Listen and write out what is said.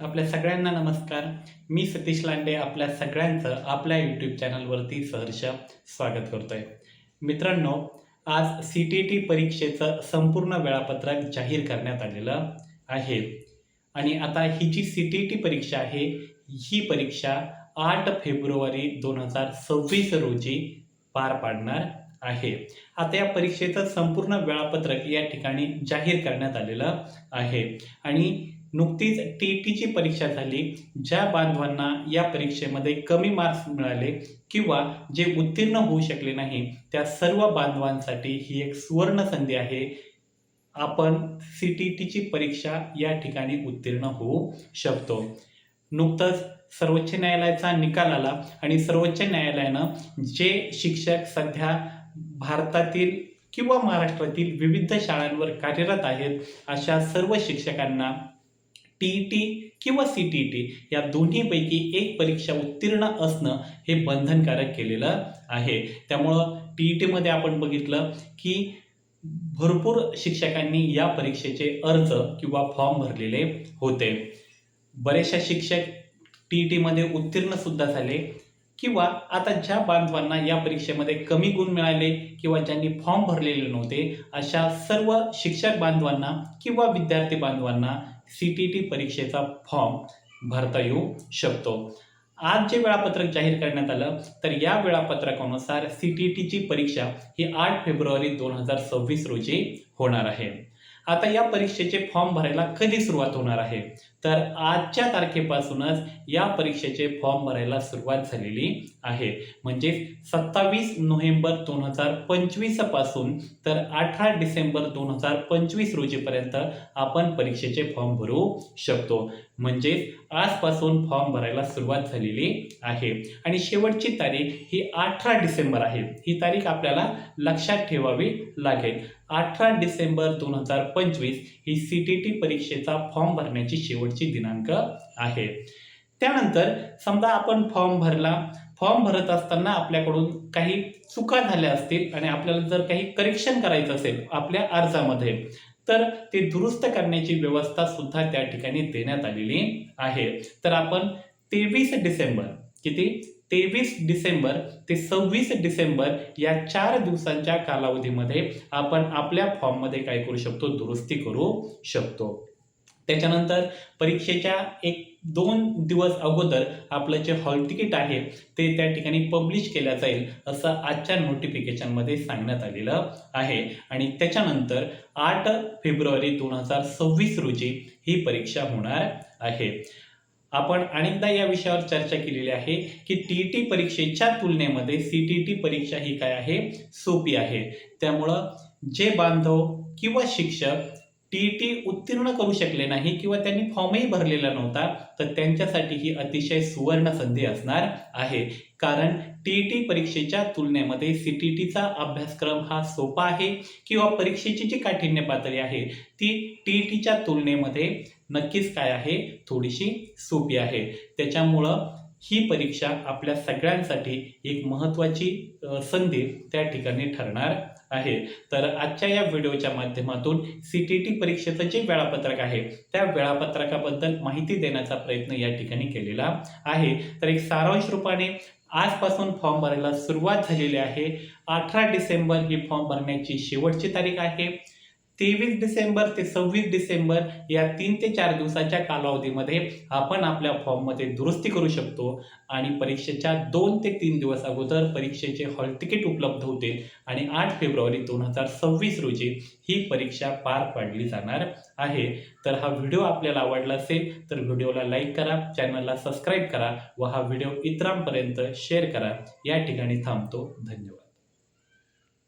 आपल्या सगळ्यांना नमस्कार. मी सतीश लांडे आपल्या सगळ्यांचं आपल्या यूट्यूब चॅनलवरती सहर्ष स्वागत करतोय. मित्रांनो आज सी टी टी परीक्षेचं संपूर्ण वेळापत्रक जाहीर करण्यात आलेलं आहे. आणि आता ही जी सी टी टी परीक्षा आहे ही परीक्षा आठ फेब्रुवारी दोन हजार सव्वीस रोजी पार पाडणार आहे. आता या परीक्षेचं संपूर्ण वेळापत्रक या ठिकाणी जाहीर करण्यात आलेलं आहे. आणि नुकतीच टी टीची परीक्षा झाली. ज्या बांधवांना या परीक्षेमध्ये कमी मार्क्स मिळाले किंवा जे उत्तीर्ण होऊ शकले नाही त्या सर्व बांधवांसाठी ही एक सुवर्ण संधी आहे. आपण सी टी टीची परीक्षा या ठिकाणी उत्तीर्ण होऊ शकतो. नुकतंच सर्वोच्च न्यायालयाचा निकाल आला आणि सर्वोच्च न्यायालयानं जे शिक्षक सध्या भारतातील किंवा महाराष्ट्रातील विविध शाळांवर कार्यरत आहेत अशा सर्व शिक्षकांना टी ई टी किंवा सी टी टी या दोन्हीपैकी एक परीक्षा उत्तीर्ण असणं हे बंधनकारक केलेलं आहे. त्यामुळं टी ई टीमध्ये आपण बघितलं की भरपूर शिक्षकांनी या परीक्षेचे अर्ज किंवा फॉर्म भरलेले होते. बरेचशा शिक्षक टी ई टीमध्ये उत्तीर्णसुद्धा झाले किंवा आता ज्या बांधवांना या परीक्षेमध्ये कमी गुण मिळाले किंवा ज्यांनी फॉर्म भरलेले नव्हते अशा सर्व शिक्षक बांधवांना किंवा विद्यार्थी बांधवांना सी टी टी परीक्षेचा फॉर्म भरता येऊ शकतो. आज जे वेळापत्रक जाहीर करण्यात आलं तर या वेळापत्रकानुसार सी टी टीची परीक्षा ही आठ फेब्रुवारी दोन हजार सव्वीस रोजी होणार आहे. आता या परीक्षेचे फॉर्म भरायला कधी सुरुवात होणार आहे? तर आजच्या तारखेपासूनच या परीक्षेचे फॉर्म भरायला सुरुवात झालेली आहे. म्हणजे सत्तावीस नोव्हेंबर दोन हजार पंचवीसपासून तर अठरा डिसेंबर दोन हजार पंचवीस रोजीपर्यंत आपण परीक्षेचे फॉर्म भरू शकतो. म्हणजे आजपासून फॉर्म भरायला सुरुवात झालेली आहे. आणि शेवटची तारीख ही अठरा डिसेंबर आहे. ही तारीख आपल्याला लक्षात ठेवावी लागेल. अठरा डिसेंबर दोन हजार पंचवीस ही सी टी टी परीक्षेचा फॉर्म भरण्याची शेवटची दिनांक आहे. त्यानंतर समजा आपण फॉर्म भरला. फॉर्म भरत असताना आपल्याकडून काही चुका झाल्या असतील आणि आपल्याला जर काही करेक्शन करायचं असेल आपल्या अर्जामध्ये तर ते दुरुस्त करण्याची व्यवस्था सुद्धा त्या ठिकाणी देण्यात आलेली आहे. तर आपण तेवीस डिसेंबर किती? तेवीस डिसेंबर ते सव्वीस डिसेंबर या चार दिवसांच्या कालावधीमध्ये आपण आपल्या फॉर्ममध्ये काय करू शकतो? दुरुस्ती करू शकतो. त्याच्यानंतर परीक्षेच्या एक दोन दिवस अगोदर आपलं जे हॉल तिकीट आहे ते त्या ठिकाणी पब्लिश केलं जाईल असं आजच्या नोटिफिकेशनमध्ये सांगण्यात आलेलं आहे. आणि त्याच्यानंतर आठ फेब्रुवारी दोन हजार सव्वीस रोजी ही परीक्षा होणार आहे. आपण अनेकदा या विषयावर चर्चा केलेली आहे की टी टी परीक्षेच्या तुलनेमध्ये सी टी टी परीक्षा ही काय आहे? सोपी आहे. त्यामुळं जे बांधव किंवा शिक्षक टी टी उत्तीर्ण करू शकले नाही किंवा त्यांनी फॉर्मही भरलेला नव्हता तर त्यांच्यासाठी ही अतिशय सुवर्ण संधी असणार आहे. कारण टी टी परीक्षेच्या तुलनेमध्ये सी टी टीचा अभ्यासक्रम हा सोपा आहे किंवा परीक्षेची जी काठिण्य पातळी आहे ती टी टीच्या तुलनेमध्ये नक्कीच काय आहे? थोडीशी सोपी आहे. त्याच्यामुळं ही परीक्षा आपल्या सगळ्यांसाठी एक महत्त्वाची संधी त्या ठिकाणी ठरणार आहे. तर आजच्या या व्हिडिओच्या माध्यमातून सी टी टी परीक्षेचं जे वेळापत्रक आहे त्या वेळापत्रकाबद्दल माहिती देण्याचा प्रयत्न या ठिकाणी केलेला आहे. तर एक सारांश रूपाने आजपासून फॉर्म भरायला सुरुवात झालेली आहे. अठरा डिसेंबर ही फॉर्म भरण्याची शेवटची तारीख आहे. तेवीस डिसेंबर ते सव्वीस डिसेंबर या तीन ते चार दिवसाच्या कालावधीमध्ये आपण आपल्या फॉर्ममध्ये दुरुस्ती करू शकतो आणि परीक्षेच्या दोन ते तीन दिवस अगोदर परीक्षेचे हॉल तिकीट उपलब्ध होतील आणि आठ फेब्रुवारी दोन हजार सव्वीस रोजी ही परीक्षा पार पाडली जाणार आहे. तर हा व्हिडिओ आपल्याला आवडला असेल तर व्हिडिओला लाईक करा चॅनलला सबस्क्राईब करा व हा व्हिडिओ इतरांपर्यंत शेअर करा. या ठिकाणी थांबतो. धन्यवाद.